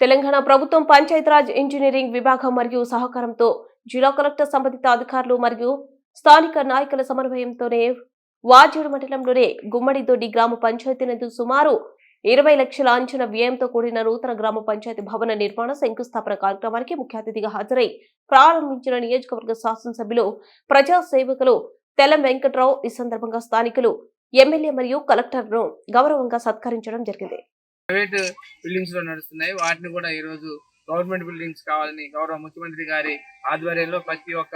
తెలంగాణ ప్రభుత్వం పంచాయతీరాజ్ ఇంజనీరింగ్ విభాగం మరియు సహకారంతో జిల్లా కలెక్టర్ సంబంధిత అధికారులు మరియు స్థానిక నాయకుల సమన్వయంతోనే వాజేడు మండలంలోనే గుమ్మడిదొడ్డి గ్రామ పంచాయతీ నందు సుమారు ఇరవై లక్షల అంచనా వ్యయంతో కూడిన నూతన గ్రామ పంచాయతీ భవన నిర్మాణ శంకుస్థాపన కార్యక్రమానికి ముఖ్య అతిథిగా హాజరై ప్రారంభించిన నియోజకవర్గ శాసనసభ్యులు ప్రజా సేవకులు తెలం వెంకట్రావు ఈ సందర్భంగా స్థానికులు ఎమ్మెల్యే మరియు కలెక్టర్ను గౌరవంగా సత్కరించడం జరిగింది. ప్రైవేట్ బిల్డింగ్స్లో నడుస్తున్నాయి. వాటిని కూడా ఈ రోజు గవర్నమెంట్ బిల్డింగ్స్ కావాలని గౌరవ ముఖ్యమంత్రి గారి ఆధ్వర్యంలో ప్రతి ఒక్క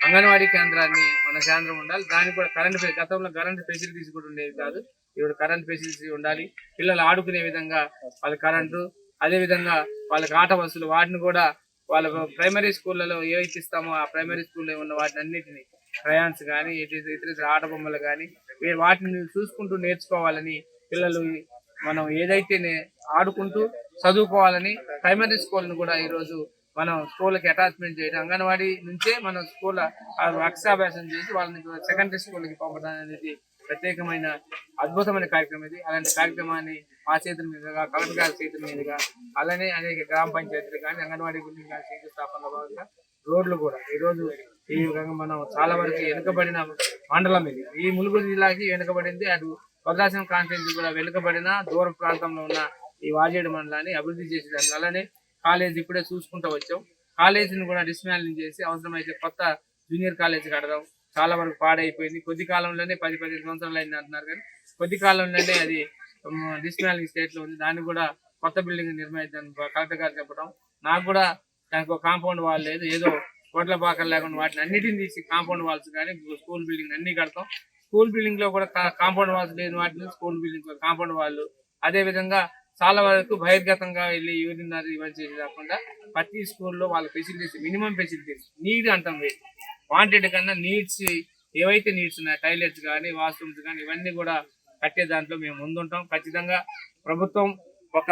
అంగన్వాడీ కేంద్రాన్ని మన కేంద్రం ఉండాలి. దానికి కూడా కరెంట్ గతంలో కరెంట్ ఫెసిలిటీస్ కూడా ఉండేవి కాదు. ఇప్పుడు కరెంట్ ఫెసిలిటీస్ ఉండాలి. పిల్లలు ఆడుకునే విధంగా వాళ్ళ కరెంటు అదే విధంగా వాళ్ళకి ఆట బస్సులు వాటిని కూడా వాళ్ళ ప్రైమరీ స్కూళ్ళలో ఏవైతే ఇస్తామో ఆ ప్రైమరీ స్కూల్లో ఉన్న వాటిని అన్నిటిని క్రయాన్స్ కానీ ఇతర ఇతర ఆట బొమ్మలు కానీ వాటిని చూసుకుంటూ నేర్చుకోవాలని పిల్లలు మనం ఏదైతే ఆడుకుంటూ చదువుకోవాలని ప్రైమరీ స్కూల్ని కూడా ఈరోజు మనం స్కూల్కి అటాచ్మెంట్ చేయడం అంగన్వాడీ నుంచే మనం స్కూల్ అక్షరాభ్యాసం చేసి వాళ్ళని సెకండరీ స్కూల్కి పంపడం అనేది ప్రత్యేకమైన అద్భుతమైన కార్యక్రమం ఇది. అలాంటి కార్యక్రమాన్ని మా చేతుల మీదుగా కలెక్టర్ గారి చేతుల మీదుగా అలానే అనేక గ్రామ పంచాయతీలు కానీ అంగన్వాడీ గురించి కానీ శంకుస్థాపనలో భాగంగా రోడ్లు కూడా ఈ రోజు ఈ విధంగా మనం చాలా వరకు వెనుకబడిన మండలం ఇది. ఈ ములుగు జిల్లాకి వెనుకబడింది. అటు భద్రాచలం కాన్ఫరెన్స్ కూడా వెనుకబడిన దూర ప్రాంతంలో ఉన్న ఈ వాజేడు మండలాన్ని అభివృద్ధి చేసేదాన్ని. అలానే కాలేజ్ ఇప్పుడే చూసుకుంటూ వచ్చాం. కాలేజీని కూడా డిస్మాండ్లింగ్ చేసి అవసరమైతే కొత్త జూనియర్ కాలేజ్ కడదాం. చాలా వరకు పాడైపోయింది. కొద్ది కాలంలోనే పది పదిహేను సంవత్సరాలు అయింది అంటున్నారు కానీ కొద్ది కాలంలోనే అది డిస్మాండ్లింగ్ స్టేట్లో ఉంది. దాన్ని కూడా కొత్త బిల్డింగ్ నిర్మించాను కలెక్టర్ గారు చెప్పడం. నాకు కూడా దానికి ఒక కాంపౌండ్ వాల్ లేదు. ఏదో కోట్ల పాకలు లేకుండా వాటిని అన్నిటిని తీసి కాంపౌండ్ వాల్స్ కానీ స్కూల్ బిల్డింగ్ అన్ని కడతాం. స్కూల్ బిల్డింగ్లో కూడా కాంపౌండ్ వాల్స్ లేని వాటిని స్కూల్ బిల్డింగ్ కాంపౌండ్ వాళ్ళు అదే విధంగా చాలా వరకు బహిర్గతంగా వెళ్ళి యూరినరీ ఇవన్నీ చేసి కాకుండా ప్రతి స్కూల్లో వాళ్ళ ఫెసిలిటీస్ మినిమం ఫెసిలిటీస్ నీడ్ అంటాం వాంటెడ్ కన్నా నీడ్స్ ఏవైతే నీడ్స్ ఉన్నాయి టాయిలెట్స్ కానీ వాష్రూమ్స్ కానీ ఇవన్నీ కూడా కట్టే దాంట్లో మేము ముందుంటాం. ఖచ్చితంగా ప్రభుత్వం ఒక